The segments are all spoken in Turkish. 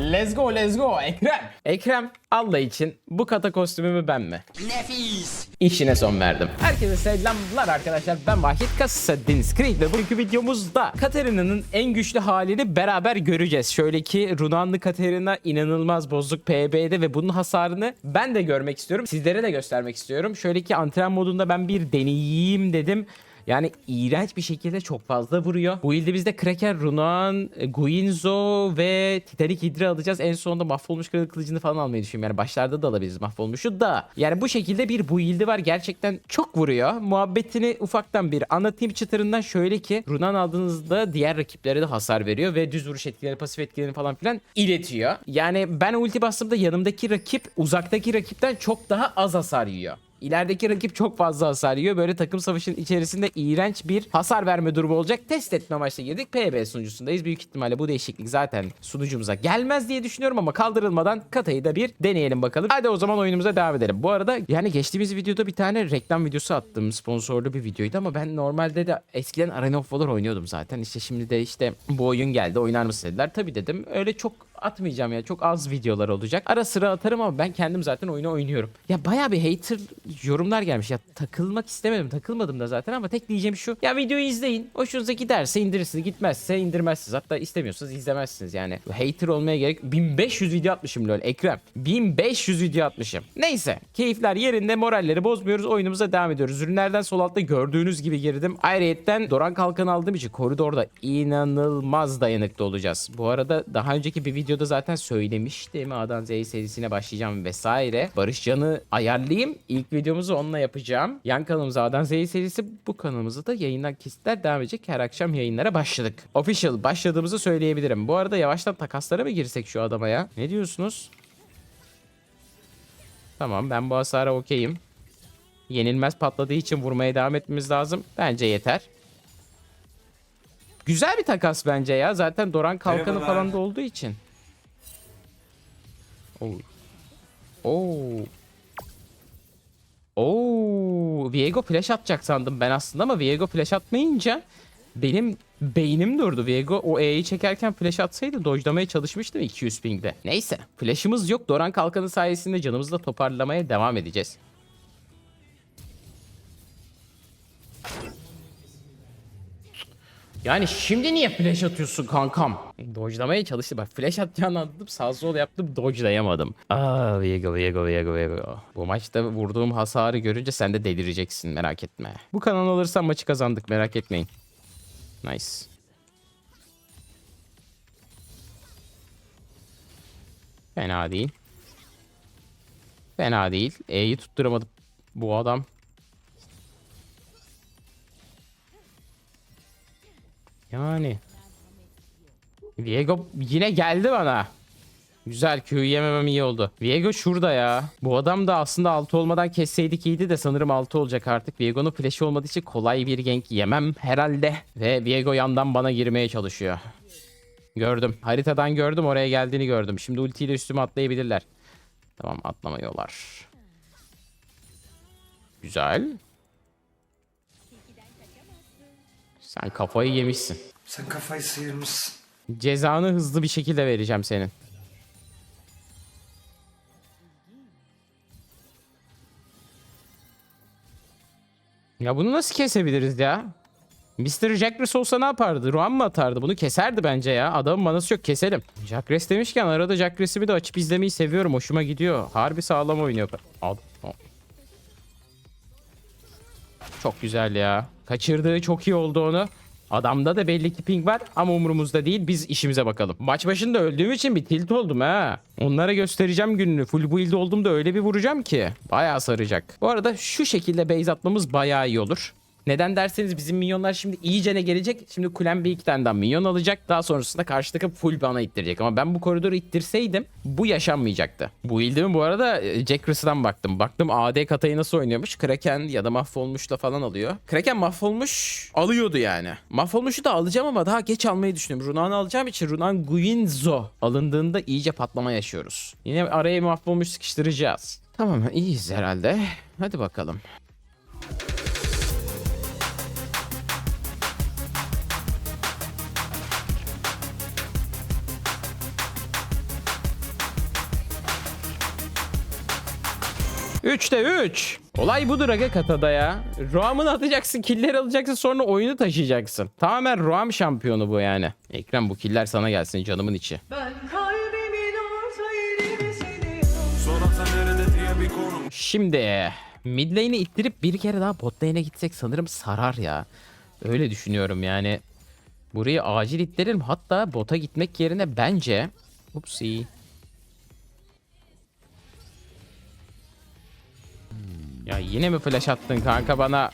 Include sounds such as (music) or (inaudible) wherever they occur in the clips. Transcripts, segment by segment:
Let's go let's go Ekrem. Ekrem Allah için bu kata kostümümü ben mi? Nefis. İşine son verdim. Herkese selamlar arkadaşlar. Ben Vahit Kassadins Creed ve bugünkü videomuzda Katarina'nın en güçlü halini beraber göreceğiz. Şöyle ki Runanlı Katarina inanılmaz bozuk PB'de ve bunun hasarını ben de görmek istiyorum. Sizlere de göstermek istiyorum. Şöyle ki antren modunda ben bir deneyeyim dedim. Yani iğrenç bir şekilde çok fazla vuruyor. Bu ilde bizde Kraken, Runan, Guinzo ve Titanic Hydra alacağız. En sonunda mahvolmuş kral kılıcını falan almayı düşünüyorum. Yani başlarda da alabiliriz mahvolmuşu da. Yani bu şekilde bir bu ildi var. Gerçekten çok vuruyor. Muhabbetini ufaktan bir anlatayım çıtırından şöyle ki Runan aldığınızda diğer rakiplere de hasar veriyor ve düz vuruş etkileri, pasif etkilerini falan filan iletiyor. Yani ben ulti bastığımda yanımdaki rakip uzaktaki rakipten çok daha az hasar yiyor. İlerideki rakip çok fazla hasar yiyor. Böyle takım savaşının içerisinde iğrenç bir hasar verme durumu olacak. Test etme amaçlı girdik. PB sunucusundayız. Büyük ihtimalle bu değişiklik zaten sunucumuza gelmez diye düşünüyorum ama kaldırılmadan katayı da bir deneyelim bakalım. Hadi o zaman oyunumuza devam edelim. Bu arada yani geçtiğimiz videoda bir tane reklam videosu attım. Sponsorlu bir videoydu ama ben normalde de eskiden Arena of Valor oynuyordum zaten. İşte şimdi de işte bu oyun geldi oynar mısın dediler. Tabii dedim. Öyle çok atmayacağım ya. Çok az videolar olacak. Ara sıra atarım ama ben kendim zaten oyunu oynuyorum. Ya baya bir hater yorumlar gelmiş. Ya takılmak istemedim. Takılmadım da zaten ama tek diyeceğim şu. Ya videoyu izleyin. Hoşunuza giderse indirirsiniz. Gitmezse indirmezsiniz. Hatta istemiyorsanız izlemezsiniz yani. Hater olmaya gerek. 1500 video atmışım lol Ekrem. 1500 video atmışım. Neyse. Keyifler yerinde. Moralleri bozmuyoruz. Oyunumuza devam ediyoruz. Ürünlerden sol altta gördüğünüz gibi girdim. Ayrıyetten Doran Kalkan aldığım için koridorda inanılmaz dayanıklı olacağız. Bu arada daha önceki bir videoda zaten söylemiştim. A'dan Z'ye serisine başlayacağım vesaire. Barış Can'ı ayarlayayım. İlk videomuzu onunla yapacağım. Yan kanalımız A'dan Z'ye serisi. Bu kanalımızda da yayından kesitler devam edecek. Her akşam yayınlara başladık. Official başladığımızı söyleyebilirim. Bu arada yavaştan takaslara mı girsek şu adama ya? Ne diyorsunuz? Tamam ben bu hasara okeyim. Yenilmez patladığı için vurmaya devam etmemiz lazım. Bence yeter. Güzel bir takas bence ya. Zaten Doran kalkanı falan da olduğu için. Oo. Oo. Oo. Viego flash atacak sandım ben aslında ama Viego flash atmayınca benim beynim durdu. Viego o E'yi çekerken flash atsaydı dojlamaya çalışmıştım 200 pingde. Neyse. Flash'ımız yok. Doran kalkanı sayesinde canımızı da toparlamaya devam edeceğiz. Yani şimdi niye flash atıyorsun kankam? Dodge'lamaya çalıştı. Bak flash atacağını anladım. Sağ sol yaptım. Dodge'layamadım. Aa Viego Viego Viego Viego. Bu maçta vurduğum hasarı görünce sen de delireceksin merak etme. Bu kanal alırsam maçı kazandık merak etmeyin. Nice. Fena değil. Fena değil. E'yi tutturamadı bu adam. Yani. Viego yine geldi bana. Güzel Q yememem iyi oldu. Viego şurada ya. Bu adam da aslında 6 olmadan kesseydik iyiydi de sanırım 6 olacak artık. Viego'nun flash'i olmadığı için kolay bir gank yemem herhalde. Ve Viego yandan bana girmeye çalışıyor. Gördüm. Haritadan gördüm oraya geldiğini gördüm. Şimdi ultiyle üstüme atlayabilirler. Tamam atlamıyorlar. Güzel. Sen kafayı yemişsin. Sen kafayı sıyırmışsın. Cezanı hızlı bir şekilde vereceğim senin. Ya bunu nasıl kesebiliriz ya? Mr. Jackress olsa ne yapardı? Ruan mı atardı? Bunu keserdi bence ya. Adamın manası yok keselim. Jackress demişken arada Jackress'imi de açıp izlemeyi seviyorum. Hoşuma gidiyor. Harbi sağlam oynuyor. Al. Çok güzel ya. Kaçırdığı çok iyi oldu onu. Adamda da belli ki ping var ama umurumuzda değil. Biz işimize bakalım. Maç başında öldüğüm için bir tilt oldum ha. Onlara göstereceğim gününü. Full build olduğumda öyle bir vuracağım ki. Bayağı saracak. Bu arada şu şekilde base atmamız bayağı iyi olur. Neden derseniz bizim minyonlar şimdi iyicene gelecek. Şimdi kulem bir iki tane daha minyon alacak. Daha sonrasında karşı takım full bana ittirecek. Ama ben bu koridoru ittirseydim bu yaşanmayacaktı. Bu ildi bu arada e, Jack Russell'dan baktım. Baktım AD katayı nasıl oynuyormuş. Kraken ya da mahvolmuş da falan alıyor. Kraken mahvolmuş alıyordu yani. Mahvolmuşu da alacağım ama daha geç almayı düşünüyorum. Runan'ı alacağım için Runan Guinzo alındığında iyice patlama yaşıyoruz. Yine araya mahvolmuş sıkıştıracağız. Tamam iyiyiz herhalde. Hadi bakalım. 3'te 3. Olay budur aga katada ya. Roam'ını atacaksın, killer alacaksın sonra oyunu taşıyacaksın. Tamamen Roam şampiyonu bu yani. Ekrem bu killer sana gelsin canımın içi. Ben kalbimin orta yerine seni Sorarsan nerede diye bir konum Şimdi mid lane'i ittirip bir kere daha bot lane'e gitsek sanırım sarar ya. Öyle düşünüyorum yani. Burayı acil ittirelim. Hatta bota gitmek yerine bence... Upsi. Ya yine mi flash attın kanka bana?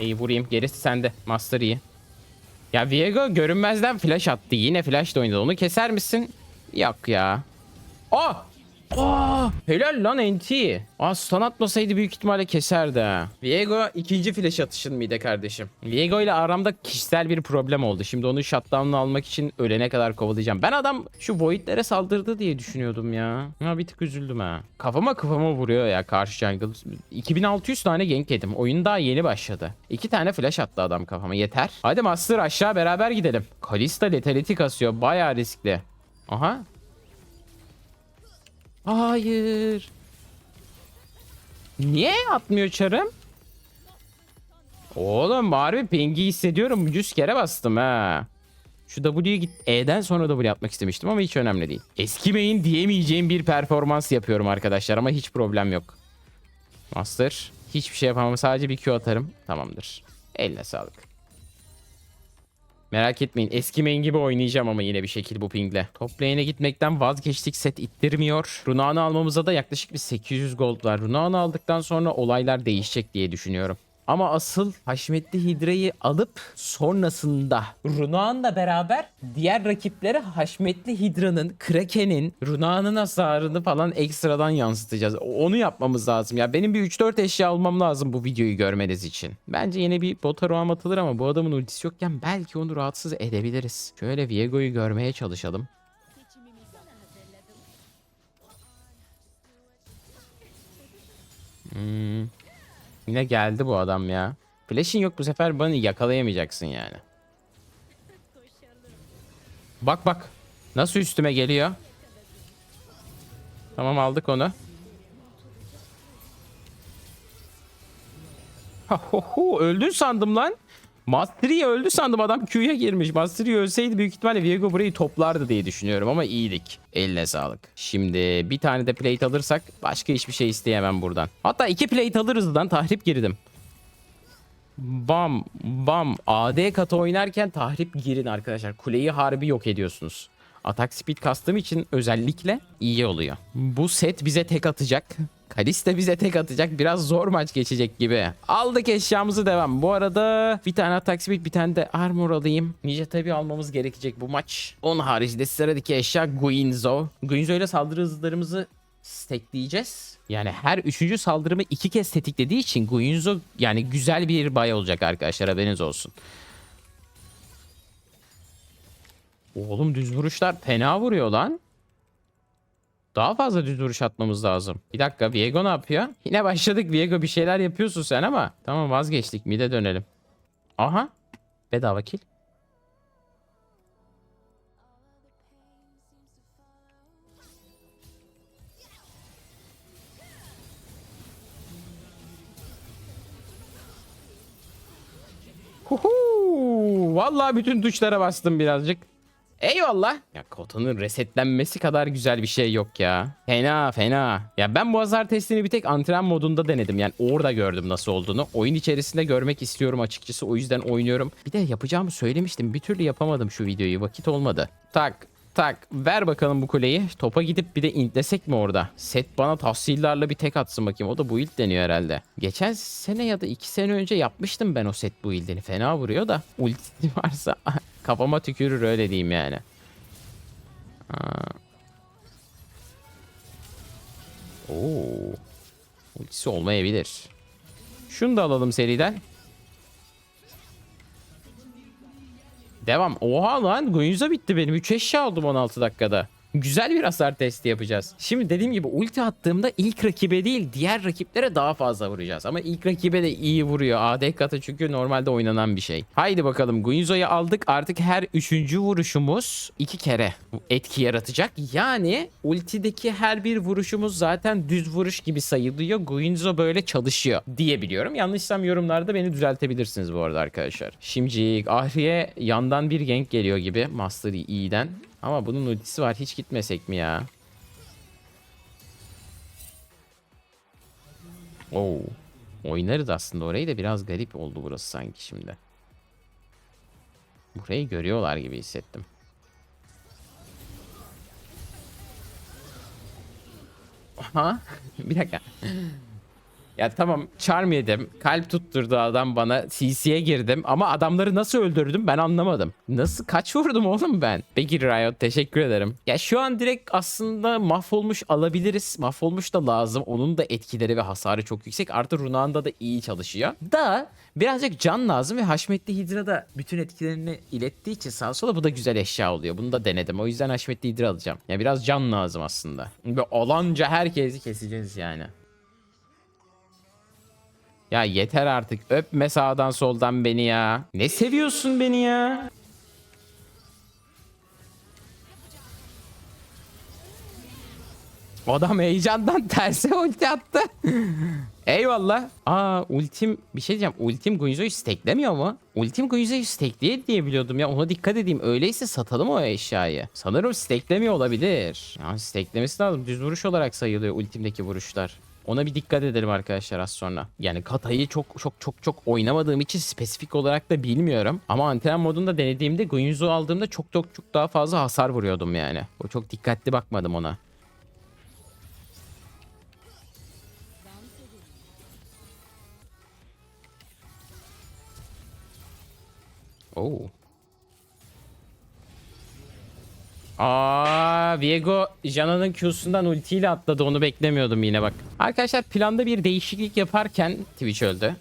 İyi vurayım. Gerisi sende. Master iyi. Ya Viego görünmezden flash attı. Yine flash da oynadı. Onu keser misin? Yok ya. Oh! Aa, helal lan NT. Aa stun atmasaydı büyük ihtimalle keserdi ha. Viego ikinci flash atışın mıydı kardeşim? Viego ile aramda kişisel bir problem oldu. Şimdi onu shutdown'unu almak için ölene kadar kovalayacağım. Ben adam şu Void'lere saldırdı diye düşünüyordum ya. Ha bir tık üzüldüm ha. Kafama kafama vuruyor ya karşı jungle. 2600 tane gank yedim. Oyun daha yeni başladı. İki tane flash attı adam kafama yeter. Hadi Master aşağı beraber gidelim. Kalista letality kasıyor. Bayağı riskli. Aha Hayır. Niye atmıyor çarım? Oğlum harbi pingi hissediyorum. 100 kere bastım ha. Şu W'ye git. E'den sonra W yapmak istemiştim ama hiç önemli değil. Eskimeyin diyemeyeceğim bir performans yapıyorum arkadaşlar ama hiç problem yok. Master. Hiçbir şey yapamam. Sadece bir Q atarım. Tamamdır. Eline sağlık. Merak etmeyin eski main gibi oynayacağım ama yine bir şekilde bu pingle. Top lane'e gitmekten vazgeçtik set ittirmiyor. Runağını almamıza da yaklaşık bir 800 gold var. Runağını aldıktan sonra olaylar değişecek diye düşünüyorum. Ama asıl Haşmetli Hidra'yı alıp sonrasında Runağan'la beraber diğer rakiplere Haşmetli Hidra'nın, Kraken'in, Runağan'ın hasarını falan ekstradan yansıtacağız. Onu yapmamız lazım. Ya benim bir 3-4 eşya almam lazım bu videoyu görmeniz için. Bence yine bir bota roam atılır ama bu adamın ultisi yokken belki onu rahatsız edebiliriz. Şöyle Viego'yu görmeye çalışalım. Hmm. Yine geldi bu adam ya. Flash'in yok bu sefer bana yakalayamayacaksın yani. Bak bak. Nasıl üstüme geliyor. Tamam aldık onu. Ha, ho, ho, öldün sandım lan. Mastery öldü sandım adam Q'ya girmiş. Mastery ölseydi büyük ihtimalle Viego burayı toplardı diye düşünüyorum ama iyiydik. Eline sağlık. Şimdi bir tane de plate alırsak başka hiçbir şey isteyemem buradan. Hatta iki plate alırız lan tahrip girdim. Bam bam AD katı oynarken tahrip girin arkadaşlar. Kuleyi harbi yok ediyorsunuz. Atak speed kastığım için özellikle iyi oluyor. Bu set bize tek atacak. Kalista bize tek atacak. Biraz zor maç geçecek gibi. Aldık eşyamızı devam. Bu arada bir tane atak speed bir tane de armor alayım. Ninja tabi almamız gerekecek bu maç. Onun haricinde sıradaki eşya Guinzo. Guinzo ile saldırı hızlarımızı stackleyeceğiz. Yani her üçüncü saldırımı iki kez tetiklediği için Guinzo yani güzel bir bay olacak arkadaşlar haberiniz olsun. Oğlum düz vuruşlar fena vuruyor lan. Daha fazla düz vuruş atmamız lazım. Bir dakika Viego ne yapıyor? (laughs) Yine başladık Viego bir şeyler yapıyorsun sen ama. Tamam vazgeçtik mide dönelim. Aha. Bedava kill. Huhu. Vallahi bütün tuşlara bastım birazcık. Eyvallah. Ya Kota'nın resetlenmesi kadar güzel bir şey yok ya. Fena fena. Ya ben bu hasar testini bir tek antren modunda denedim. Yani orada gördüm nasıl olduğunu. Oyun içerisinde görmek istiyorum açıkçası. O yüzden oynuyorum. Bir de yapacağımı söylemiştim. Bir türlü yapamadım şu videoyu. Vakit olmadı. Tak tak ver bakalım bu kuleyi. Topa gidip bir de intlesek mi orada? Set bana tahsillerle bir tek atsın bakayım. O da bu ild deniyor herhalde. Geçen sene ya da iki sene önce yapmıştım ben o set bu ildini. Fena vuruyor da. Ulti (laughs) varsa kafama tükürür öyle diyeyim yani. Aa. Oo. Ultisi olmayabilir. Şunu da alalım seriden. Devam. Oha lan Guinsoo bitti benim. 3 eşya aldım 16 dakikada. Güzel bir hasar testi yapacağız. Şimdi dediğim gibi ulti attığımda ilk rakibe değil diğer rakiplere daha fazla vuracağız. Ama ilk rakibe de iyi vuruyor. AD katı çünkü normalde oynanan bir şey. Haydi bakalım Guinzo'yu aldık. Artık her üçüncü vuruşumuz iki kere etki yaratacak. Yani ultideki her bir vuruşumuz zaten düz vuruş gibi sayılıyor. Guinzo böyle çalışıyor diyebiliyorum. Yanlışsam yorumlarda beni düzeltebilirsiniz bu arada arkadaşlar. Şimdi Ahri'ye yandan bir gank geliyor gibi Master Yi'den. Ama bunun ultisi var. Hiç gitmesek mi ya? Oo. Oynarız aslında orayı da biraz garip oldu burası sanki şimdi. Burayı görüyorlar gibi hissettim. Aha. (laughs) bir dakika. Ya tamam charm yedim. Kalp tutturdu adam bana. CC'ye girdim ama adamları nasıl öldürdüm ben anlamadım. Nasıl kaç vurdum oğlum ben? Peki Riot teşekkür ederim. Ya şu an direkt aslında mahvolmuş alabiliriz. Mahvolmuş da lazım. Onun da etkileri ve hasarı çok yüksek. Artı Runan'da da iyi çalışıyor. Da birazcık can lazım ve Haşmetli Hidra da bütün etkilerini ilettiği için sağa sola bu da güzel eşya oluyor. Bunu da denedim. O yüzden Haşmetli Hidra alacağım. Ya biraz can lazım aslında. Ve olanca herkesi keseceğiz yani. Ya yeter artık. Öpme sağdan soldan beni ya. Ne seviyorsun beni ya? Adam heyecandan (laughs) terse ulti attı. (laughs) Eyvallah. Aa ultim bir şey diyeceğim. Ultim Guinzo'yu stacklemiyor mu? Ultim Guinzo'yu stackliyor diye biliyordum ya. Ona dikkat edeyim. Öyleyse satalım o eşyayı. Sanırım stacklemiyor olabilir. Ya stacklemesi lazım. Düz vuruş olarak sayılıyor ultimdeki vuruşlar. Ona bir dikkat edelim arkadaşlar az sonra. Yani Kata'yı çok çok çok çok oynamadığım için spesifik olarak da bilmiyorum. Ama antren modunda denediğimde Guinzo aldığımda çok çok çok daha fazla hasar vuruyordum yani. O çok dikkatli bakmadım ona. Oo. Aa, Viego Jana'nın Q'sundan ultiyle atladı. Onu beklemiyordum yine bak. Arkadaşlar planda bir değişiklik yaparken Twitch öldü.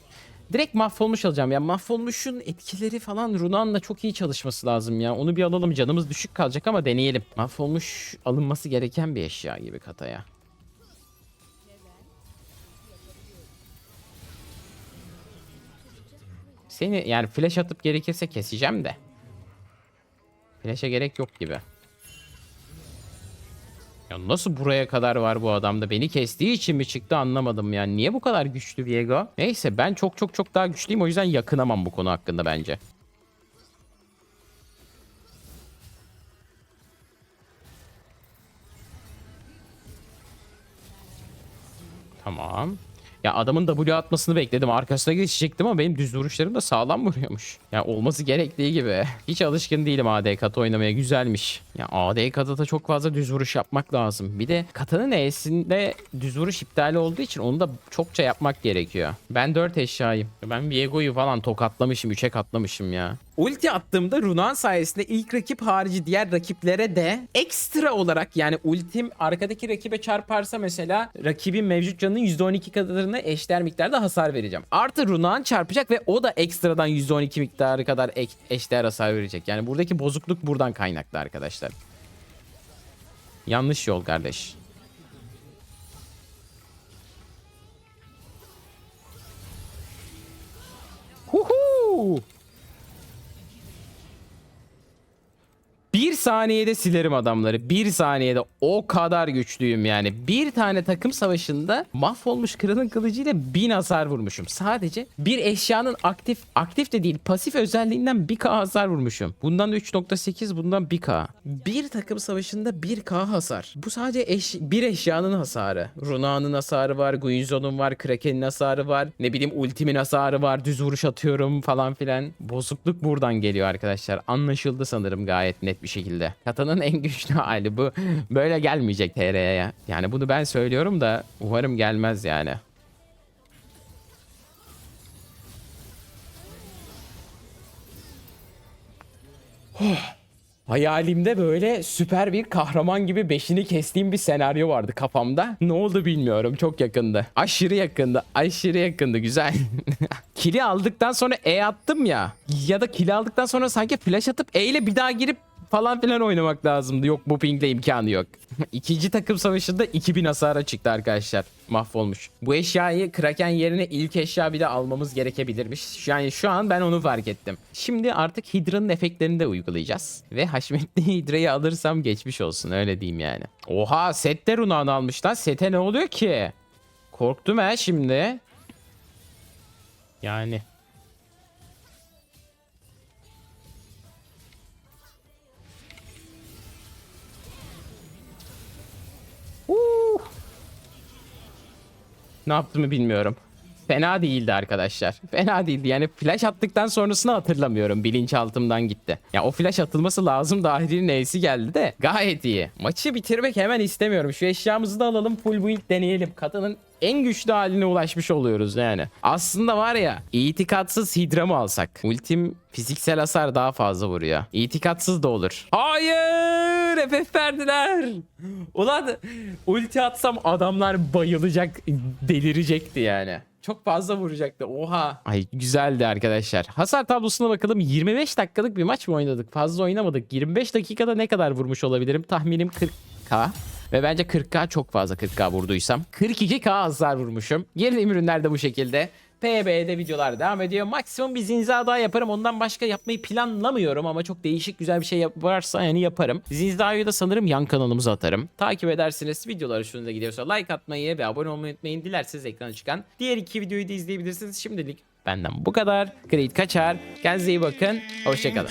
Direkt mahvolmuş alacağım ya. Mahvolmuşun etkileri falan Runan'la çok iyi çalışması lazım ya. Onu bir alalım. Canımız düşük kalacak ama deneyelim. Mahvolmuş alınması gereken bir eşya gibi kataya. Seni yani flash atıp gerekirse keseceğim de. Flash'a gerek yok gibi. Ya nasıl buraya kadar var bu adamda? Beni kestiği için mi çıktı anlamadım yani. Niye bu kadar güçlü Viego? Neyse ben çok çok çok daha güçlüyüm o yüzden yakınamam bu konu hakkında bence. Tamam. Ya adamın W atmasını bekledim. Arkasına geçecektim ama benim düz vuruşlarım da sağlam vuruyormuş. Ya olması gerektiği gibi. Hiç alışkın değilim AD kata oynamaya. Güzelmiş. Ya AD katada çok fazla düz vuruş yapmak lazım. Bir de katanın E'sinde düz vuruş iptali olduğu için onu da çokça yapmak gerekiyor. Ben 4 eşyayım. Ben Viego'yu falan tokatlamışım. 3'e katlamışım ya. Ulti attığımda Runan sayesinde ilk rakip harici diğer rakiplere de ekstra olarak yani ultim arkadaki rakibe çarparsa mesela rakibin mevcut canının %12 kadarına eşdeğer miktarda hasar vereceğim. Artı Runan çarpacak ve o da ekstradan %12 miktarı kadar eşdeğer hasar verecek. Yani buradaki bozukluk buradan kaynaklı arkadaşlar. Yanlış yol kardeş. Saniyede silerim adamları. Bir saniyede o kadar güçlüyüm yani. Bir tane takım savaşında mahvolmuş kralın kılıcıyla bin hasar vurmuşum. Sadece bir eşyanın aktif, aktif de değil pasif özelliğinden 1k hasar vurmuşum. Bundan da 3.8 bundan 1k. Bir takım savaşında 1k hasar. Bu sadece eş, bir eşyanın hasarı. Runa'nın hasarı var, Guinzo'nun var, Kraken'in hasarı var. Ne bileyim ultimin hasarı var, düz vuruş atıyorum falan filan. Bozukluk buradan geliyor arkadaşlar. Anlaşıldı sanırım gayet net bir şekilde. Katanın en güçlü (laughs) hali bu. Böyle gelmeyecek TR'ye. Yani bunu ben söylüyorum da umarım gelmez yani. Hayalimde böyle süper bir kahraman gibi beşini kestiğim bir senaryo vardı kafamda. Ne oldu bilmiyorum. Çok yakındı. Aşırı yakındı. Aşırı yakındı. Güzel. (laughs) kili aldıktan sonra E attım ya. Ya da kili aldıktan sonra sanki flash atıp E ile bir daha girip falan filan oynamak lazımdı. Yok bu pingle imkanı yok. (laughs) İkinci takım savaşında 2000 hasara çıktı arkadaşlar. Mahvolmuş. Bu eşyayı Kraken yerine ilk eşya bir de almamız gerekebilirmiş. Yani şu an ben onu fark ettim. Şimdi artık Hydra'nın efektlerini de uygulayacağız. Ve Haşmetli (laughs) Hydra'yı alırsam geçmiş olsun öyle diyeyim yani. Oha sette runağını almış lan. Sete ne oluyor ki? Korktum ha şimdi. Yani. Ne yaptığımı bilmiyorum. Fena değildi arkadaşlar. Fena değildi. Yani flash attıktan sonrasını hatırlamıyorum. Bilinçaltımdan gitti. Ya o flash atılması lazım da Ahri'nin E'si geldi de. Gayet iyi. Maçı bitirmek hemen istemiyorum. Şu eşyamızı da alalım. Full build deneyelim. Kadının en güçlü haline ulaşmış oluyoruz yani. Aslında var ya itikatsız hidra mı alsak? Ultim fiziksel hasar daha fazla vuruyor. İtikatsız da olur. Hayır! FF verdiler. Ulan ulti atsam adamlar bayılacak, delirecekti yani. Çok fazla vuracaktı. Oha. Ay güzeldi arkadaşlar. Hasar tablosuna bakalım. 25 dakikalık bir maç mı oynadık? Fazla oynamadık. 25 dakikada ne kadar vurmuş olabilirim? Tahminim 40k. Ve bence 40k çok fazla 40k vurduysam. 42k hasar vurmuşum. Gerilim ürünler de bu şekilde. PB'de videolar devam ediyor. Maksimum bir zinza daha yaparım. Ondan başka yapmayı planlamıyorum ama çok değişik güzel bir şey yap- varsa yani yaparım. Zinza'yı da sanırım yan kanalımıza atarım. Takip edersiniz. Videolar hoşunuza gidiyorsa like atmayı ve abone olmayı unutmayın. Dilerseniz ekrana çıkan diğer iki videoyu da izleyebilirsiniz. Şimdilik benden bu kadar. Great kaçar. Kendinize iyi bakın. Hoşçakalın.